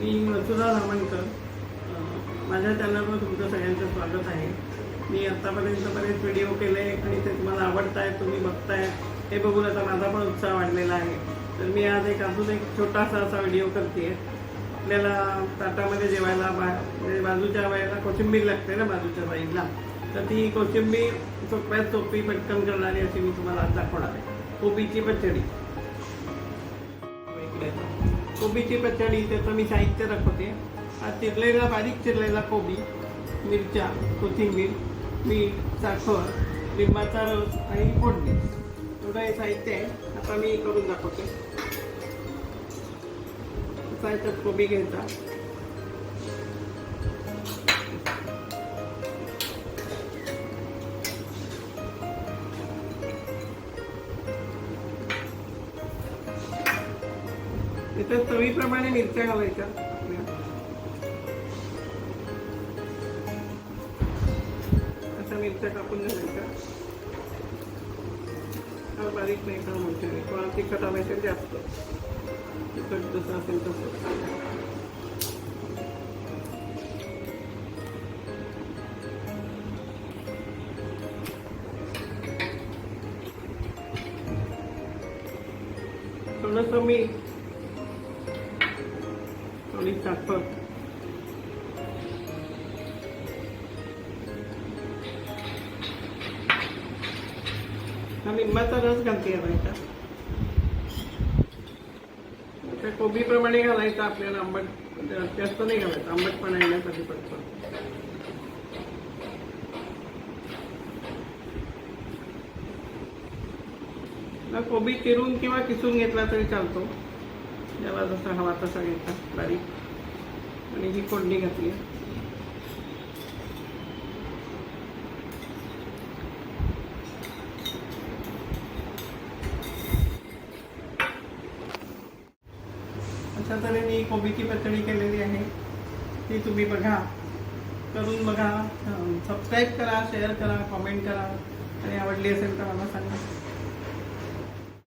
मी वसुधा धामणकर. माझ्या चॅनलवर तुमचं सगळ्यांचं स्वागत आहे. मी आत्तापर्यंत बरेच व्हिडिओ केले आणि ते तुम्हाला आवडत आहेत तुम्ही बघताय. हे बघून आता माझा पण उत्साह वाढलेला आहे. तर मी आज एक अजून एक छोटासा असा व्हिडिओ करते. आपल्याला ताटामध्ये जेवायला बा म्हणजे बाजूच्या वेळेला कोथिंबीर लागते ना बाजूच्या साईडला. तर ती कोथिंबीर सोप्यात सोपी पटकन करणारी अशी मी तुम्हाला आज दाखवणार आहे. कोबीची पचडी. कोबीची पचडी त्याचं मी साहित्य दाखवते. हा चिरलेला बारीक चिरलेला कोबी मिरच्या कोथिंबीर मीठ साखर लिंबाचा रस आणि फोडणी. एवढं हे साहित्य आहे. आता मी करून दाखवते. असा कोबी घ्यायचा. तिथं चवीप्रमाणे मिरच्या घालायच्या. आपल्या. अशा मिरच्या कापून घालायच्या. बारीक नाही का मोठे नाही कोणाला तिखट हवं असेल जास्त. तिखट जसं असेल तसं. थोडंसं मीठ थोडी साखर हा लिंबाचा रस घालते घालायचा त्या कोबीप्रमाणे घालायचा आपल्याला आंबट जास्त नाही घालायचं आंबटपणा येण्यासाठी फक्त मग कोबी चिरून किंवा किसून घेतला तरी चालतो ज्याला जसा हवा तसा घ्यायचा बारीक. आणि ही फोडणी घातली. अशा तऱ्हेने ही कोबीची पचडी केलेली आहे. ती तुम्ही बघा. करून बघा. सबस्क्राईब करा शेअर करा कॉमेंट करा. आणि आवडली असेल तर मला सांगा.